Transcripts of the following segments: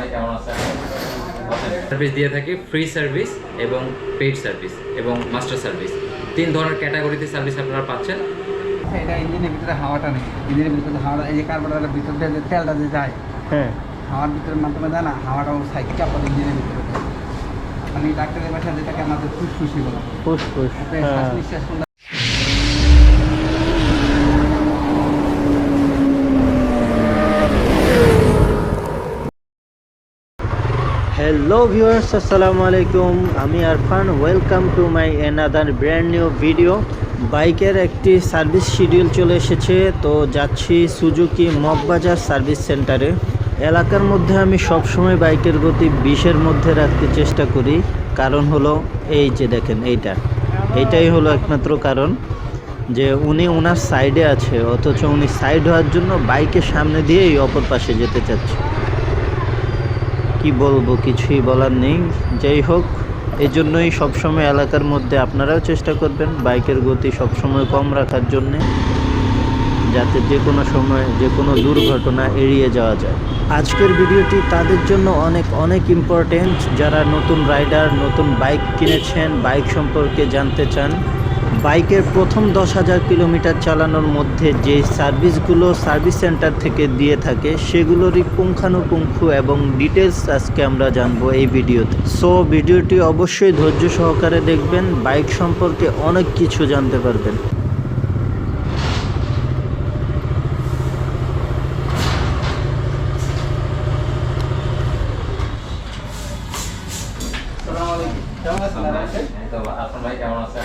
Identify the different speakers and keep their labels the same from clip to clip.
Speaker 1: ভাই কেমন আছেন? সার্ভিস দিয়ে থাকি ফ্রি সার্ভিস এবং পেইড সার্ভিস এবং মাস্টার সার্ভিস তিন ধরনের ক্যাটাগরিতে সার্ভিস আপনারা পাচ্ছেন।
Speaker 2: এটা ইঞ্জিনের ভিতরে হাওয়াটা নেই। ইঞ্জিনের ভিতরে হাওয়াটা এই যে কার্বোরেটারের ভিতর দিয়ে যে তেলটা যে যায়
Speaker 3: হ্যাঁ।
Speaker 2: হাওয়ার ভিতরের মাধ্যমে যায় না হাওয়াটা ও সাইড চাপা ইঞ্জিনের ভিতরে দেয়। মানে ডাক্তারের ভাষা যেটাকে আমাদের ফুসফুসি বলা।
Speaker 3: ফুসফুস
Speaker 2: আপনি
Speaker 3: হ্যাঁ।
Speaker 2: শ্বাস নিঃশ্বাস
Speaker 3: হ্যালো ভিউয়ার্স আসসালামু আলাইকুম আমি Arfan welcome to my another brand new video বাইকের একটি সার্ভিস শিডিউল চলে এসেছে, তো যাচ্ছি সুজুকি মগবাজার সার্ভিস সেন্টারে এলাকার মধ্যে আমি সবসময় বাইকের গতি বিশের মধ্যে রাখতে চেষ্টা করি, কারণ হলো এই যে দেখেন এইটা। এইটাই হলো একমাত্র কারণ যে উনি ওনার সাইডে আছে, অথচ উনি সাইড হওয়ার জন্য বাইকের সামনে দিয়েই অপর পাশে যেতে চাচ্ছে। কি বলব, কিছুই বলার নেই। যাই হোক এই জন্যই সবসময় এলাকার মধ্যে আপনারাও চেষ্টা করবেন বাইকের গতি সবসময় কম রাখার জন্যে, যাতে যে কোনো সময়, যে কোনো দুর্ঘটনা এড়িয়ে যাওয়া যায়। আজকের ভিডিওটি তাদের জন্য অনেক অনেক ইম্পর্টেন্ট যারা নতুন রাইডার নতুন বাইক কিনেছেন বাইক সম্পর্কে জানতে চান বাইকের প্রথম দশ হাজার কিলোমিটার চালানোর মধ্যে যে সার্ভিসগুলো সার্ভিস সেন্টার থেকে দিয়ে থাকে সেগুলোরই পুঙ্খানুপুঙ্খ এবং ডিটেলস আজকে আমরা জানব এই ভিডিওতে। সো ভিডিওটি অবশ্যই ধৈর্য সহকারে দেখবেন বাইক সম্পর্কে অনেক কিছু জানতে পারবেন।
Speaker 2: কেমন আছেন?
Speaker 1: তো আপনার ভাই কেমন আছেন?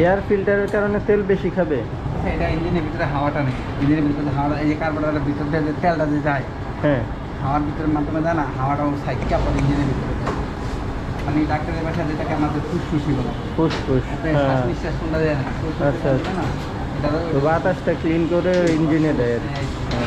Speaker 3: এয়ার ফিল্টারের কারণে তেল বেশি খাবে।
Speaker 2: আচ্ছা, এটা ইঞ্জিনের ভিতরে হাওয়াটা নেই। ইঞ্জিনের ভিতরে হাওয়াটা এই যে কার্বোরেটারের ভিতর দিয়ে তেলটা যে যায়
Speaker 3: হ্যাঁ।
Speaker 2: হাওয়ার ভিতরের মাধ্যমে যায় না হাওয়াটা ও সাইড চাপা ইঞ্জিনের ভিতরে দেয়। মানে ডাক্তারের ভাষা যেটাকে আমাদের ফুসফুসি বলা। হয়।
Speaker 3: ফুসফুস
Speaker 2: আপনি
Speaker 3: হ্যাঁ।
Speaker 2: শ্বাস নিঃশ্বাস করলে যায় না?
Speaker 3: আচ্ছা,
Speaker 2: তো
Speaker 3: বাতাসটা ক্লিন করে ইঞ্জিনে দেয়। আর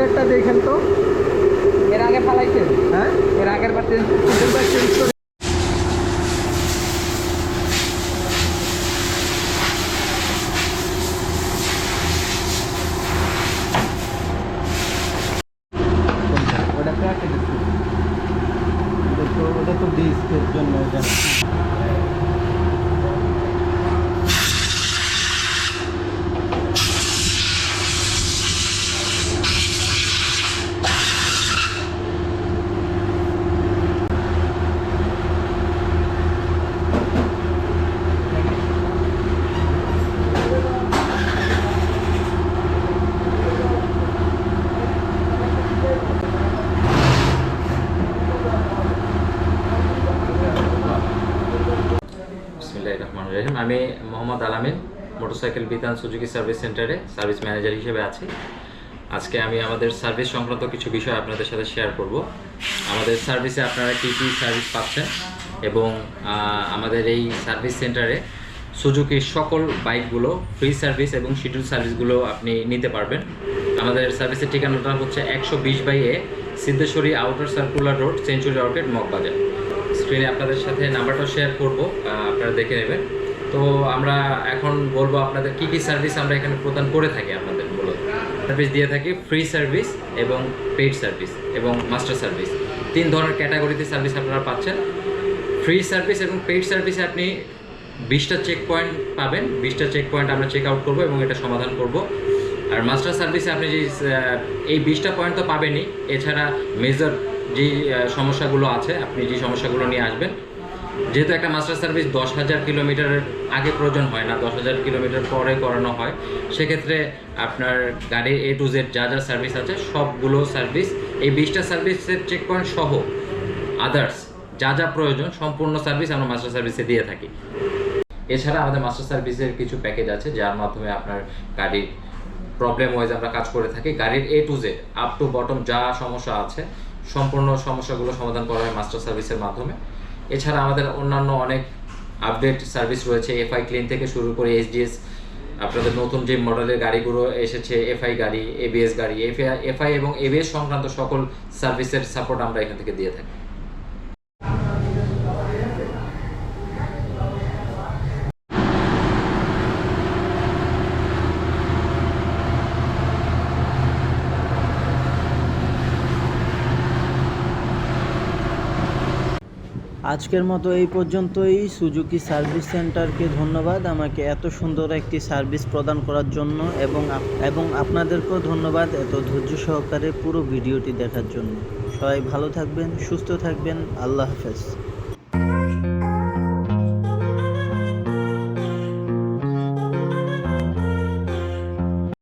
Speaker 3: ফিল্টারটা দেখেন তো।
Speaker 2: এর আগে ফালাইছেন
Speaker 3: হ্যাঁ?
Speaker 2: এর আগের বার
Speaker 1: আমি Mohammad Alamin, motorcycle Bitan Suzuki service সেন্টারে সার্ভিস ম্যানেজার হিসেবে আছি। আজকে আমি আমাদের সার্ভিস সংক্রান্ত কিছু বিষয় আপনাদের সাথে শেয়ার করব। আমাদের সার্ভিসে আপনারা কী কী সার্ভিস পাচ্ছেন এবং আমাদের এই সার্ভিস সেন্টারে সুজুকির সকল বাইকগুলো ফ্রি সার্ভিস এবং শিডিউল সার্ভিসগুলো আপনি নিতে পারবেন। আমাদের সার্ভিসের ঠিকানাটা হচ্ছে একশো বিশ by A Siddheshwari outer circular road century outlet Moghbazar. স্ক্রিনে আপনাদের সাথে নাম্বারটা শেয়ার করব আপনারা দেখে নেবেন। তো আমরা এখন বলব আপনাদের কি কি সার্ভিস আমরা এখানে প্রদান করে থাকি আপনাদের বলো। সার্ভিস দিয়ে থাকি ফ্রি সার্ভিস এবং পেইড সার্ভিস এবং মাস্টার সার্ভিস তিন ধরনের ক্যাটাগরিতে সার্ভিস আপনারা পাচ্ছেন। ফ্রি সার্ভিস এবং পেইড সার্ভিসে আপনি বিশটা চেক পয়েন্ট পাবেন। বিশটা চেক পয়েন্ট আমরা চেক আউট করব এবং এটা সমাধান করব। আর মাস্টার সার্ভিসে আপনি যে এই বিশটা পয়েন্ট তো পাবেনই। এছাড়া মেজর যে সমস্যাগুলো আছে, আপনি যে সমস্যাগুলো নিয়ে আসবেন যেহেতু একটা মাস্টার সার্ভিস দশ হাজার কিলোমিটারের আগে প্রয়োজন হয় না, দশ হাজার কিলোমিটার পরে করানো হয়, সেক্ষেত্রে আপনার গাড়ির এ টু জেড যা যা সার্ভিস আছে, সবগুলো সার্ভিস এই বিশটা সার্ভিসের চেক পয়েন্ট সহ আদার্স যা যা প্রয়োজন, সম্পূর্ণ সার্ভিস আমরা মাস্টার সার্ভিসে দিয়ে থাকি। এছাড়া আমাদের মাস্টার সার্ভিসের কিছু প্যাকেজ আছে, যার মাধ্যমে আপনার গাড়ির প্রবলেম ওয়াইজ আমরা কাজ করে থাকি। গাড়ির A to Z up to bottom যা সমস্যা আছে, সম্পূর্ণ সমস্যাগুলো সমাধান করা হয় মাস্টার সার্ভিসের মাধ্যমে। এছাড়া আমাদের অন্যান্য অনেক আপডেট সার্ভিস রয়েছে এফআই ক্লিন থেকে শুরু করে এসডিএস আপনাদের নতুন যে মডেলের গাড়িগুলো এসেছে এফআই গাড়ি এবিএস গাড়ি এফআই এবং এবিএস সংক্রান্ত সকল সার্ভিসের সাপোর্ট আমরা এখান থেকে দিয়ে থাকি।
Speaker 3: আজকের মতো এই পর্যন্তই। সুজুকি সার্ভিস সেন্টারকে ধন্যবাদ আমাকে এত সুন্দর একটি সার্ভিস প্রদান করার জন্য এবং এবং আপনাদেরকেও ধন্যবাদ এত ধৈর্য সহকারে পুরো ভিডিওটি দেখার জন্য। সবাই ভালো থাকবেন, সুস্থ থাকবেন, আল্লাহ হাফেজ।